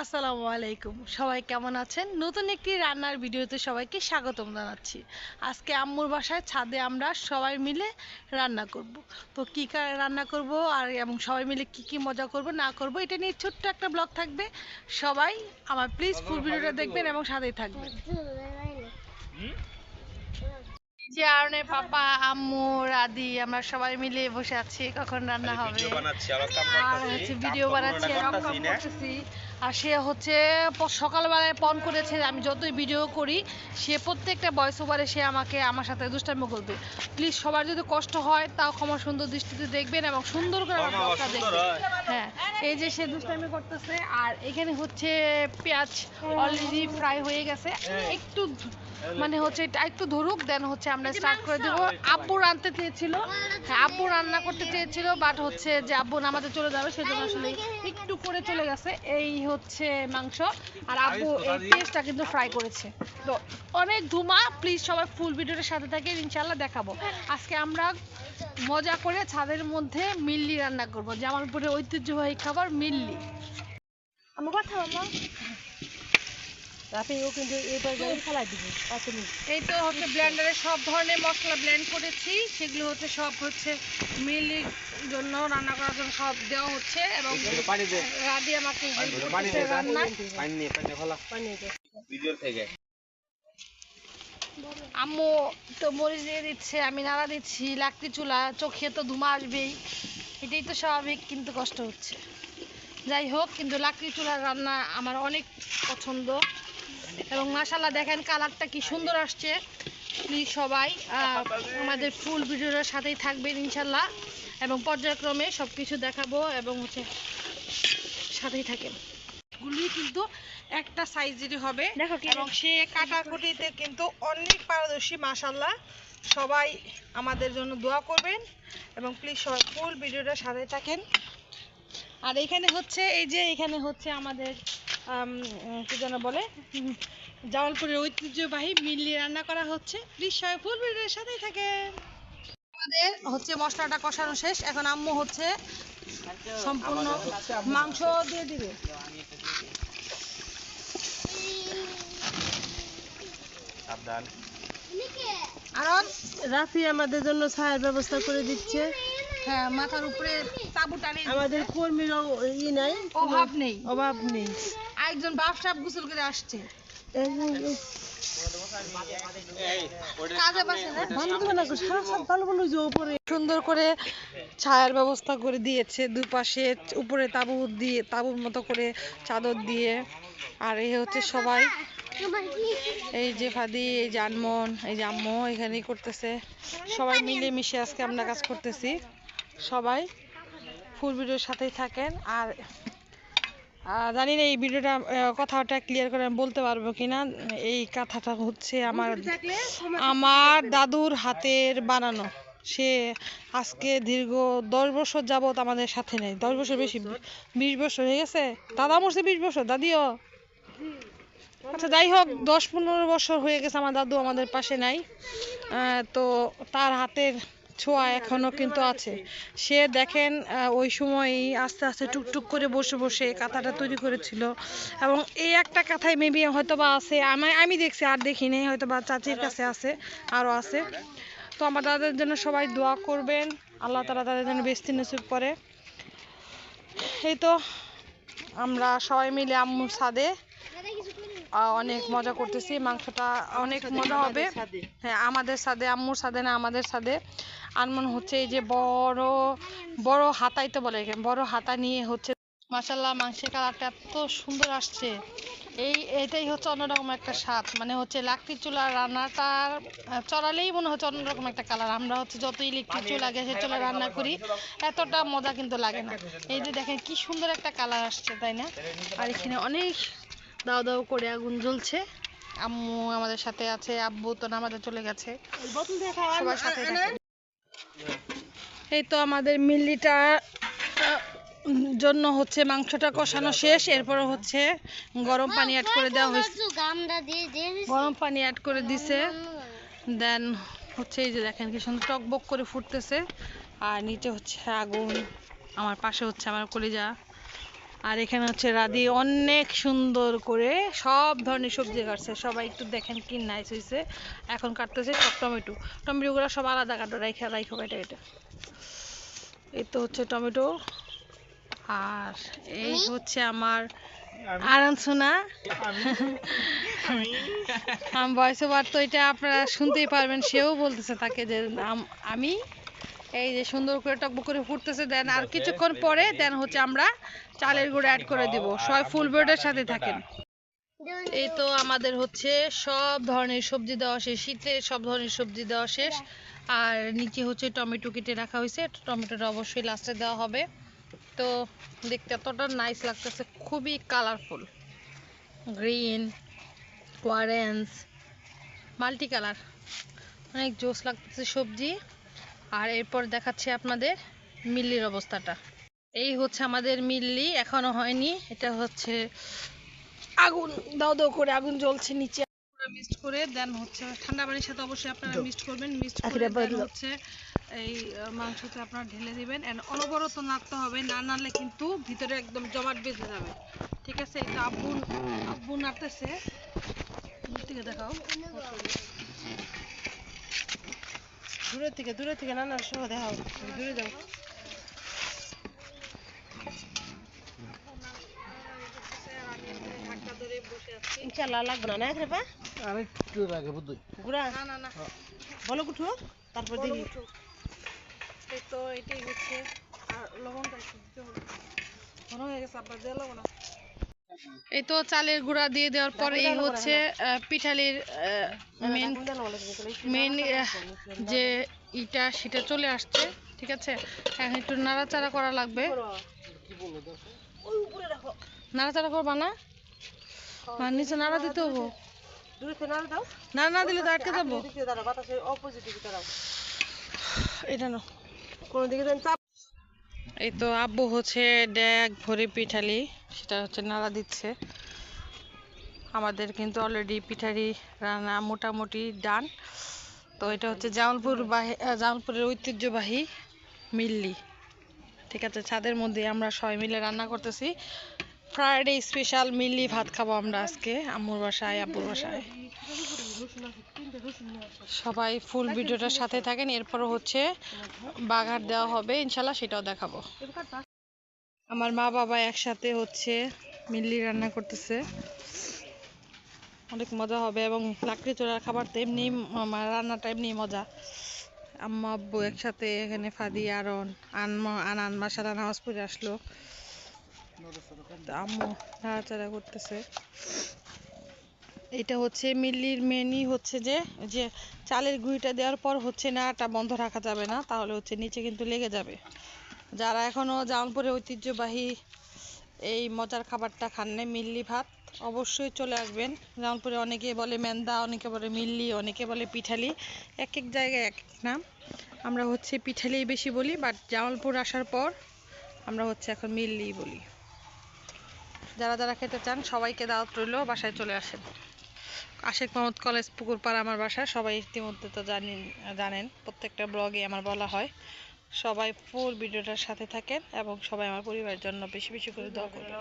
আসসালামু আলাইকুম। সবাই কেমন আছেন? নতুন একটি রান্নার ভিডিওতে সবাইকে স্বাগতম জানাচ্ছি। আজকে আম্মুর বাসায় ছাদে আমরা সবাই মিলে রান্না করব। তো কী রান্না করব আর এবং সবাই মিলে কি কি মজা করব না করব এটা নিয়ে ছোট্ট একটা ব্লগ থাকবে। সবাই আমার প্লিজ ফুল ভিডিওটা দেখবেন এবং সাথেই থাকবেন। যে আরনে পাপা আম্মু রাদি আমরা সবাই মিলে বসে আছি কখন রান্না হবে। ভিডিও বানাচ্ছি আর ভিডিও বানাচ্ছি আর কাম করতেছি। আর সে হচ্ছে সকালবেলায় পন করেছে আমি যতই ভিডিও করি সে প্রত্যেকটা ভয়েস ওভারে সে আমাকে আমার সাথে দুষ্টামি করবে। প্লিজ সবার যদি কষ্ট হয় তাও ক্ষমা সুন্দর দৃষ্টিতে দেখবেন এবং সুন্দর করে আমার ব্লগটা দেখবেন। হ্যাঁ। এই যে সে দুষ্টামি করতেছে আর এখানে হচ্ছে পেঁয়াজ অলরেডি ফ্রাই হয়ে গেছে। একটু মানে হচ্ছে এটা একটু ধরুক দেন হচ্ছে আমরা স্টার্ট করে দেবো। আব্বু রানতে চেয়েছিল। হ্যাঁ আব্বু রান্না করতে চেয়েছিল বাট হচ্ছে যে আব্বু নামাতে চলে যাবে সেজন্য আসলে একটু করে চলে গেছে। এই হচ্ছে মাংস। আর আব্বু এই পেঁয়াজটা কিন্তু ফ্রাই করেছে। তো অনেক ধুমা প্লিজ সবাই ফুল ভিডিওটার সাথে থাকে ইনশাল্লাহ দেখাবো। আজকে আমরা মজা করে ছাদের মধ্যে মিল্লি রান্না করব জামালপুরের ঐতিহ্যবাহী খাবার মিল্লি। আমার কথা বলো ও কিন্তু এবার গাড়ি ফেলাই দিব পাঁচ মিনিট। এই তো হচ্ছে ব্লেন্ডারে সব ধরনের মশলা ব্লেন্ড করেছি। সেগুলো হচ্ছে সব হচ্ছে মিলির জন্য রান্না করার জন্য সব দেওয়া হচ্ছে এবং পানি দে। রাধি আমাকে help পানি দে পানি নিয়ে পানি ফেলা। পানি দে ভিডিও থেকে। আম্মু তো মরিচ দিয়ে দিচ্ছে আমি নাড়া দিচ্ছি লাকড়ি চুলা চোখে তো ধুমা আসবেই। এটাই তো স্বাভাবিক কিন্তু কষ্ট হচ্ছে। যাই হোক কিন্তু লাকড়ি চুলার রান্না আমার অনেক পছন্দ। এবং মাসাল্লাহ দেখেন কালারটা কি সুন্দর আসছে। প্লিজ সবাই আমাদের ফুল ভিডিওর সাথেই থাকবেন ইনশাল্লাহ এবং পর্যায়ক্রমে সব কিছু দেখাবো এবং হচ্ছে সাথেই থাকেন। গুলি কিন্তু একটা সাইজেরই হবে। এবং সে কাটাকুটিতে কিন্তু অনেক পারদর্শী মাশাল্লাহ সবাই আমাদের জন্য দোয়া করবেন এবং প্লিজ সবাই ফুল ভিডিওটা সাথে থাকেন। আর এখানে হচ্ছে এই যে এখানে হচ্ছে আমাদের কি যেন বলে? জামালপুরের ঐতিহ্যবাহী মিল্লি রান্না করা হচ্ছে। প্লিজ সবাই ফুল ভিডিওর সাথেই থাকেন। আমাদের হচ্ছে মশলাটা কষানো শেষ। এখন আম্মু হচ্ছে সম্পূর্ণ মাংস দিয়ে দিবে। আরন রাফি আমাদের জন্য ছায়ের ব্যবস্থা করে দিচ্ছে। হ্যাঁ মাথার উপরে আমাদের কর্মীরও ই নাই অভাব নেই। অভাব নেই। আরেকজন বাপ সাপ গোসল করে আসছে। সুন্দর করে ছায়ার ব্যবস্থা করে দিয়েছে দুপাশে উপরে তাবু দিয়ে তাবুর মতো করে চাদর দিয়ে। আর এই হচ্ছে সবাই। এই যে ফাদি এই যে আনমন এই যে আম্মু এখানেই করতেছে। সবাই মিলে মিশে আজকে আমরা কাজ করতেছি। সবাই ফুল ভিডিওর সাথেই থাকেন। আর জানি না এই ভিডিওটা কথাটা ক্লিয়ার করে আমি বলতে পারব কিনা। এই কথাটা হচ্ছে আমার আমার দাদুর হাতের বানানো। সে আজকে দীর্ঘ দশ বছর যাবত আমাদের সাথে নেই। দশ বছর বেশি বিশ বছর হয়ে গেছে। দাদা মরছে বিশ বছর দাদিও। আচ্ছা যাই হোক দশ পনেরো বছর হয়ে গেছে আমার দাদু আমাদের পাশে নাই। আহ, তো তার হাতের ছোঁয়া এখনও কিন্তু আছে। সে দেখেন ওই সময়ই আস্তে আস্তে টুকটুক করে বসে বসে কাঁথাটা তৈরি করেছিল। এবং এই একটা কাঁথায় মেবি হয়তো বা আছে আমি আমি দেখছি আর দেখি নেই হয়তো বা চাচির কাছে আছে আরও আছে। তো আমার দাদার জন্য সবাই দোয়া করবেন আল্লাহ তালা তাদের জন্য বেস্তি নসিব করে। এই তো আমরা সবাই মিলে আম্মুর ছাদে অনেক মজা করতেছি মাংসটা অনেক মজা হবে। হ্যাঁ আমাদের সাদে আম্মুর সাদে না আমাদের সাদে আনমন হচ্ছে এই যে বড় বড় হাতাই তো বলে বড় হাতা নিয়ে হচ্ছে মাসাল্লাহ মাংসের কালারটা এত সুন্দর আসছে। এই এটাই হচ্ছে অন্যরকম একটা স্বাদ মানে হচ্ছে লাকড়ি চুলা রান্নাটার চড়ালেই মনে হচ্ছে অন্যরকম একটা কালার। আমরা হচ্ছে যত ইলেকট্রিক চুলা গ্যাসের চুলা রান্না করি এতটা মজা কিন্তু লাগে না। এই যে দেখেন কি সুন্দর একটা কালার আসছে তাই না? আর এখানে অনেক দাও দাও করে আগুন জ্বলছে। আম্মু আমাদের সাথে আছে আব্বু তো আমাদের চলে গেছে। সবার সাথে এই তো আমাদের মিল্লিটা জন্য হচ্ছে মাংসটা কষানো শেষ। এরপর হচ্ছে গরম পানি অ্যাড করে দেওয়া হয়েছে। গরম পানি অ্যাড করে দিছে। দেন হচ্ছে এই যে দেখেন কি সুন্দর টকবক করে ফুটতেছে। আর নিচে হচ্ছে আগুন। আমার পাশে হচ্ছে আমার কলিজা। আর এখানে হচ্ছে রাধি অনেক সুন্দর করে সব ধরনের সবজি কাটছে। সবাই একটু দেখেন কি নাইস হয়েছে এখন কাটতেছে সব টমেটো। টমেটোগুলো সব আলাদা কাটো রাইখা রাইখো এটা এটা এই তো হচ্ছে টমেটো। আর এই হচ্ছে আমার আরান সোনা আমি? ভয়েস ওভার তো এটা আপনারা শুনতেই পারবেন সেও বলতেছে তাকে যে আমি? এই যে সুন্দর করে টকবক করে ফুটতেছে দেন আর কিছুক্ষণ পরে দেন হচ্ছে আমরা চালের গুঁড়ো অ্যাড করে দিব। সবাই ফুল ব্রেডের সাথে থাকেন। এই তো আমাদের হচ্ছে সব ধরনের সবজি দেওয়া শেষ। শীতের সব ধরনের সবজি দেওয়া শেষ। আর নিচে হচ্ছে টমেটো কেটে রাখা হয়েছে। টমেটোটা অবশ্যই লাস্টে দেওয়া হবে। তো দেখতে এতটা নাইস লাগতেছে খুবই colourful green orange multi colour অনেক জোস লাগতেছে সবজি। আর এরপর দেখাচ্ছি আপনাদের মিল্লির অবস্থাটা। এই হচ্ছে আমাদের মিল্লি এখনও হয়নি। এটা হচ্ছে আগুন দাও দাও করে আগুন জ্বলছে নিচে। মিক্সড করে দেন হচ্ছে ঠান্ডা পানির সাথে অবশ্যই আপনারা মিক্সড করবেন। মিক্সড করে দেন হচ্ছে এই মাংসটা আপনারা ঢেলে দিবেন। এন্ড অনবরত নাড়তে হবে না নাড়লে কিন্তু ভিতরে একদম জমাট বেঁধে যাবে। ঠিক আছে? এটা আব্বু আব্বু নাড়তেছে। দেখাও। দূরে থেকে দূরে থেকে নানার সহ দেখাও। দূরে যাও। ইনশাল্লাহ লাগবে না না গুড়া না না না। ভালো কুঠো তারপর দেখি। এই তো এটাই হচ্ছে আর লবণটা একটু দিতে হবে। ঘন হয়ে গেছে আব্বা দিয়ে লবণ আছে। এই তো চালের গুঁড়া দিয়ে দেওয়ার পর এই হচ্ছে পিঠালির মেন মেন যে ইটা সেটা চলে আসছে ঠিক আছে? এখন একটু নাড়াচাড়া করা লাগবে। নাড়াচাড়া করবা না? আর নিচে নাড়া দিতে হব? নাড়া না দিলে তো আটকে যাব। এটা না কোনো দিকে এই তো আব্বু হচ্ছে ড্যাগ ভরে পিঠালি। সেটা হচ্ছে নাড়া দিচ্ছে। আমাদের কিন্তু অলরেডি পিঠারি রান্না মোটামুটি ডান তো এটা হচ্ছে জামালপুর বাহি জামালপুরের ঐতিহ্যবাহী মিল্লি। ঠিক আছে, ছাদের মধ্যে আমরা সবাই মিলে রান্না করতেছি। ফ্রাইডে স্পেশাল মিল্লি ভাত খাব আমরা আজকে, আম্মুর বাসায়, আব্বুর বাসায়। সবাই ফুল ভিডিওটার সাথে থাকেন, এরপরও হচ্ছে বাঘার দেওয়া হবে ইনশাল্লাহ সেটাও দেখাবো। আমার মা বাবা একসাথে হচ্ছে মিল্লি রান্না করতেছে। অনেক মজা হবে এবং লাকড়ি চোড়ার খাবার তো এমনি রান্নাটা এমনি মজা। আম্মা, আব্বু একসাথে এখানে ফাদি, আরন আনমা আনান মাসালা নামাজ পড়ে আসলো। আম্মু নাড়াচাড়া করতেছে। এটা হচ্ছে মিল্লির মেনই হচ্ছে যে যে চালের গুঁড়িটা দেওয়ার পর হচ্ছে নাড়াটা বন্ধ রাখা যাবে না, তাহলে হচ্ছে নিচে কিন্তু লেগে যাবে। যারা এখনও জামালপুরের ঐতিহ্যবাহী এই মজার খাবারটা খান নাই, মিল্লি ভাত, অবশ্যই চলে আসবেন। জামালপুরে অনেকে বলে মেন্দা, অনেকে বলে মিল্লি, অনেকে বলে পিঠালি। এক এক জায়গায় এক এক নাম। আমরা হচ্ছে পিঠালি বেশি বলি বাট জামালপুর আসার পর আমরা হচ্ছে এখন মিল্লি বলি। যারা যারা খেতে চান, সবাইকে দাওয়াত রইল, বাসায় চলে আসেন। আশেক মোহাম্মদ কলেজ পুকুরপাড়া আমার বাসা, সবাই ইতিমধ্যে তো জানেন জানেন, প্রত্যেকটা ব্লগে আমার বলা হয়। সবাই ফুল ভিডিওটার সাথে থাকেন এবং সবাই আমার পরিবারের জন্য বেশি বেশি করে দোয়া করবেন।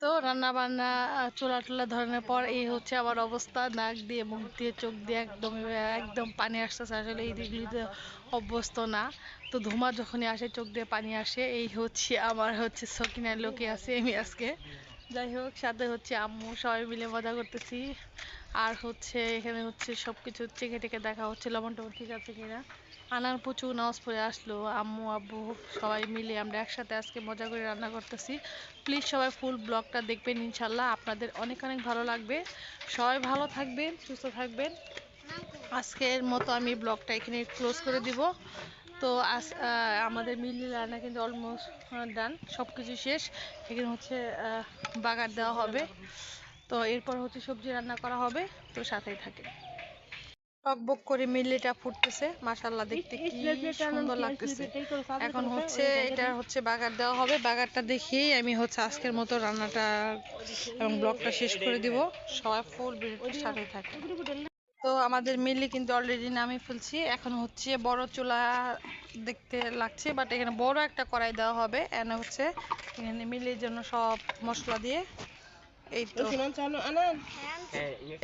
তো রান্না বান্না চুলা টুলা ধরানোর পর এই হচ্ছে আমার অবস্থা, নাক দিয়ে, মুখ দিয়ে, চোখ দিয়ে একদম একদম পানি আসতেছে। আসলে এই দিকগুলিতে অভ্যস্ত না। তো ধুমা যখনই আসে, চোখ দিয়ে পানি আসে, এই হচ্ছে আমার হচ্ছে সকিনার লোকে আছে, আমি আজকে। যাই হোক, সাথে হচ্ছে আম্মু, সবাই মিলে মজা করতেছি। আর হচ্ছে এখানে হচ্ছে সব কিছু চেখে টেকে দেখা হচ্ছে লবণ টবণ ঠিক আছে কিনা? আনার প্রচুর নামাজ পড়ে আসলো, আম্মু, আব্বু সবাই মিলে আমরা একসাথে আজকে মজা করে রান্না করতেছি। প্লিজ সবাই ফুল ব্লগটা দেখবেন ইনশাল্লাহ, আপনাদের অনেক অনেক ভালো লাগবে। সবাই ভালো থাকবেন, সুস্থ থাকবেন। আজকের মতো আমি ব্লগটা এখানে ক্লোজ করে দিব। তো আজ আমাদের মিলি রান্না কিন্তু অলমোস্ট ডান সব কিছু শেষ। এখানে হচ্ছে বাগার দেওয়া হবে। তো এরপর হচ্ছে সবজি রান্না করা হবে। তো সাথেই থাকে টকবক করে মিল্লিটা ফুটতেছে। মাশাল্লাহ দেখতে কি সুন্দর লাগতেছে। এখন হচ্ছে এটা হচ্ছে বাগার দেওয়া হবে। বাগারটা দেখিয়েই আমি হচ্ছে আজকের মতো রান্নাটা এবং ব্লগটা শেষ করে দিব। সবাই ফুল ভিডিওটার সাথে থাকে। তো আমাদের মিলি কিন্তু অলরেডি নামিয়ে ফেলছি। এখন হচ্ছে বড় চুলা দেখতে লাগছে বাট এখানে বড় একটা কড়াই দেওয়া হবে। এনে হচ্ছে এখানে মিলির জন্য সব মশলা দিয়ে এই তো।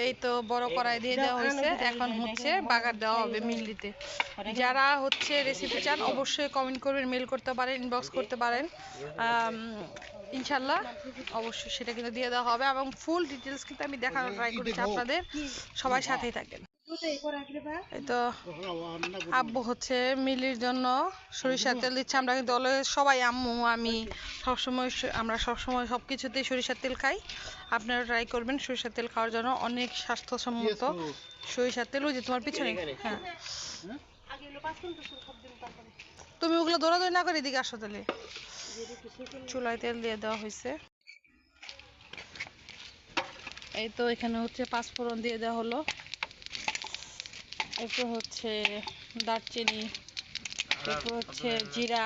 এই বড় কড়াই দিয়ে দেওয়া হয়েছে। এখন হচ্ছে বাগার দেওয়া হবে মিল্লিতে যারা হচ্ছে রেসিপি চান অবশ্যই কমেন্ট করবেন মেল করতে পারেন ইনবক্স করতে পারেন। আহ ইনশাল্লাহ অবশ্যই সেটা কিন্তু দিয়ে দেওয়া হবে। এবং ফুল ডিটেলস কিন্তু আমি দেখানোর ট্রাই করছি আপনাদের। সবাই সাথেই থাকেন এই তো আব্বু হচ্ছে মিলির জন্য সরিষার তেল দিচ্ছে। আমরা কিন্তু সবাই আম্মু আমি সবসময় আমরা সবসময় সব কিছুতেই সরিষার তেল খাই। আপনারা ট্রাই করবেন সরিষার তেল খাওয়ার জন্য অনেক স্বাস্থ্যসম্মত সরিষার তেল। ওই যে তোমার পিছনে। হ্যাঁ। তুমি ওগুলো দৌড়াদৌড়ি না করে এদিকে আসো তাহলে। চুলায় তেল দিয়ে দেওয়া হয়েছে। এই তো এখানে হচ্ছে পাঁচফোড়ন দিয়ে দেওয়া হলো। এরপর হচ্ছে দারচিনি এরপর হচ্ছে জিরা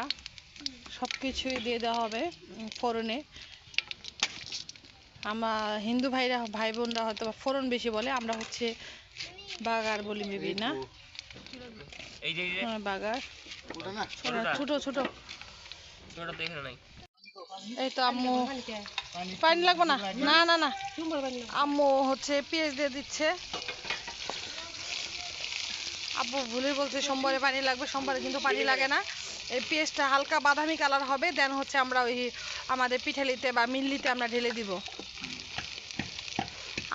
সব কিছুই দিয়ে দেওয়া হবে ফোড়নে। আমার হিন্দু ভাইরা ভাই বোনরা হয়তো ফোড়ন বেশি বলে আমরা হচ্ছে বাগার বলি মেবি না? হ্যাঁ বাগার। ছোট ছোট ছোটটা তো নাই। এই তো আম্মু। পানি লাগবে না? না না না। আম্মু হচ্ছে পেঁয়াজ দিয়ে দিচ্ছে। আব্বু ভুলে বলছে, সোমবারে পানি লাগবে, সোমবারে কিন্তু পানি লাগে না। এই পেঁয়াজটা হালকা বাদামি কালার হবে, দেন হচ্ছে আমরা ওই আমাদের পিঠালিতে বা মিল্লিতে আমরা ঢেলে দিব।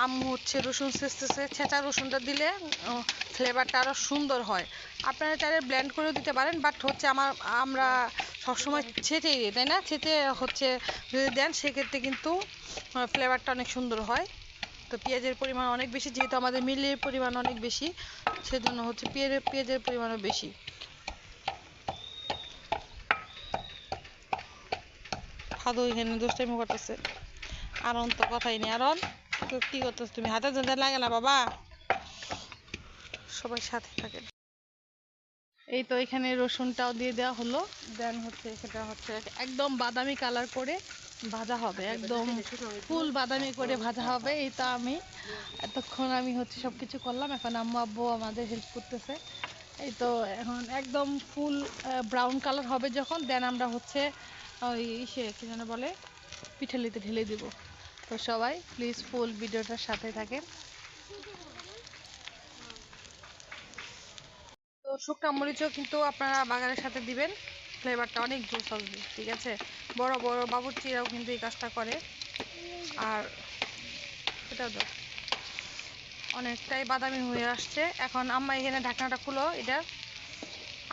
আম্মু হচ্ছে রসুন ছেঁচতেছে, ছেঁচা রসুনটা দিলে ফ্লেভারটা আরও সুন্দর হয়। আপনারা চাইলে ব্লেন্ড করেও দিতে পারেন বাট হচ্ছে আমার, আমরা সবসময় ছেঁচেই দিই, তাই না? ছেঁচে হচ্ছে যদি দেন, সেক্ষেত্রে কিন্তু ফ্লেভারটা অনেক সুন্দর হয়। তো পেঁয়াজের পরিমাণ অনেক বেশি, যেহেতু আমাদের মিলের পরিমাণ অনেক বেশি, সেজন্য হচ্ছে পেঁয়াজের পেঁয়াজের পরিমাণও বেশি। এই তো এখানে রসুনটাও দিয়ে দেওয়া হলো। দেন হচ্ছে সেটা হচ্ছে একদম বাদামি কালার করে ভাজা হবে, একদম ফুল বাদামি করে ভাজা হবে তো আমি এতক্ষণ আমি হচ্ছে সব কিছু করলাম, এখন আম্মু আব্বু আমাদের হেল্প করতেছে। এই তো এখন একদম ফুল ব্রাউন কালার হবে যখন দেন আমরা হচ্ছে ওই সে কি যেন বলে, পিঠালিতে ঢেলে দিব। তো সবাই প্লিজ ফুল ভিডিওটার সাথে থাকেন। তো শুকনা মরিচও কিন্তু আপনারা বাগানের সাথে দিবেন। ফ্লেভারটা অনেক জোস আসবে ঠিক আছে? বড় বড় বাবুর্চিরাও কিন্তু এই কাজটা করে। আর এটা দাও অনেকটাই বাদামি হয়ে আসছে। এখন আম্মা এখানে ঢাকনাটা খুলো, এটা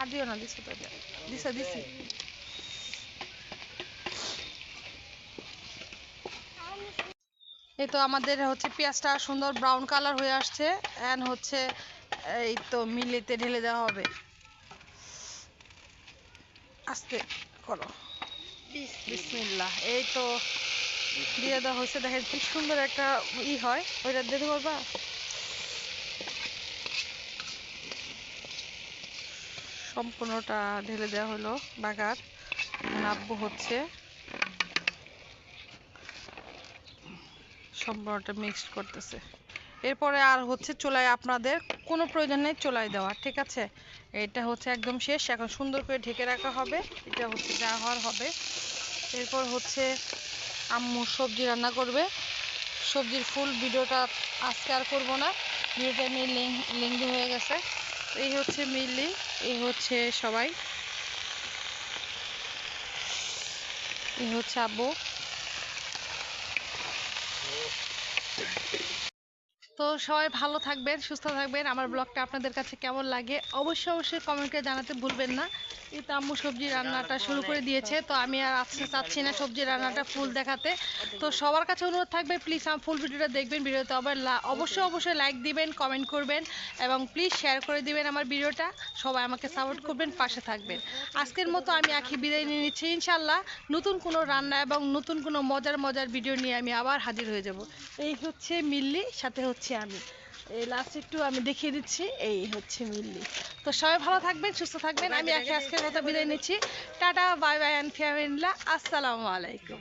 আর দিও না, দিছো তো এটা। দিছো, দিছি। এই তো আমাদের হচ্ছে পেঁয়াজটা সুন্দর ব্রাউন কালার হয়ে আসছে। এন্ড হচ্ছে এই তো মিলেতে ঢেলে দেওয়া হবে। আস্তে করো। বিসমিল্লাহ। এই তো দিয়ে দেওয়া হয়েছে। দেখেন কি সুন্দর একটা ই হয়। ওইটা দিতে পারবা সম্পূর্ণটা ঢেলে দেওয়া হলো বাগার। নাব্য হচ্ছে। সম্পূর্ণটা মিক্সড করতেছে। এরপরে আর হচ্ছে চুলায় আপনাদের কোনো প্রয়োজন নেই চুলায় দেওয়া, ঠিক আছে? এটা হচ্ছে একদম শেষ, এখন সুন্দর করে ঢেকে রাখা হবে, এটা হচ্ছে যা হওয়ার হবে। এরপর হচ্ছে আম্মু সবজি রান্না করবে। সবজির ফুল ভিডিওটা আজকে আর করব না, ভিডিওটা নিয়ে লেংদি হয়ে গেছে। এই হচ্ছে মিলি এই হচ্ছে সবাই। এই হচ্ছে আব্বু। তো সবাই ভালো থাকবেন, সুস্থ থাকবেন। আমার ব্লগটা আপনাদের কাছে কেমন লাগে অবশ্যই অবশ্যই কমেন্ট জানাতে ভুলবেন না। এই আম্মু সবজি রান্নাটা শুরু করে দিয়েছে। তো আমি আর আজকে চাচ্ছি না সবজি রান্নাটা ফুল দেখাতে। তো সবার কাছে অনুরোধ থাকবে প্লিজ আমার ফুল ভিডিওটা দেখবেন, ভিডিওতে আবার অবশ্যই অবশ্যই লাইক দিবেন কমেন্ট করবেন এবং প্লিজ শেয়ার করে দিবেন আমার ভিডিওটা। সবাই আমাকে সাপোর্ট করবেন, পাশে থাকবেন। আজকের মতো আমি আখি বিদায় নিয়ে নিচ্ছি ইনশাল্লাহ নতুন কোনো রান্না এবং নতুন কোনো মজার মজার ভিডিও নিয়ে আমি আবার হাজির হয়ে যাব। এই হচ্ছে মিল্লি, সাথে হচ্ছে আমি। এই লাস্ট একটু আমি দেখিয়ে দিচ্ছি, এই হচ্ছে মিল্লি। তো সবাই ভালো থাকবেন, সুস্থ থাকবেন, আমি একে আজকের মতো বিদায় নিচ্ছি। টাটা, বাই বাই অ্যান্ড ফিয়ামিল্লা, আসসালামু আলাইকুম।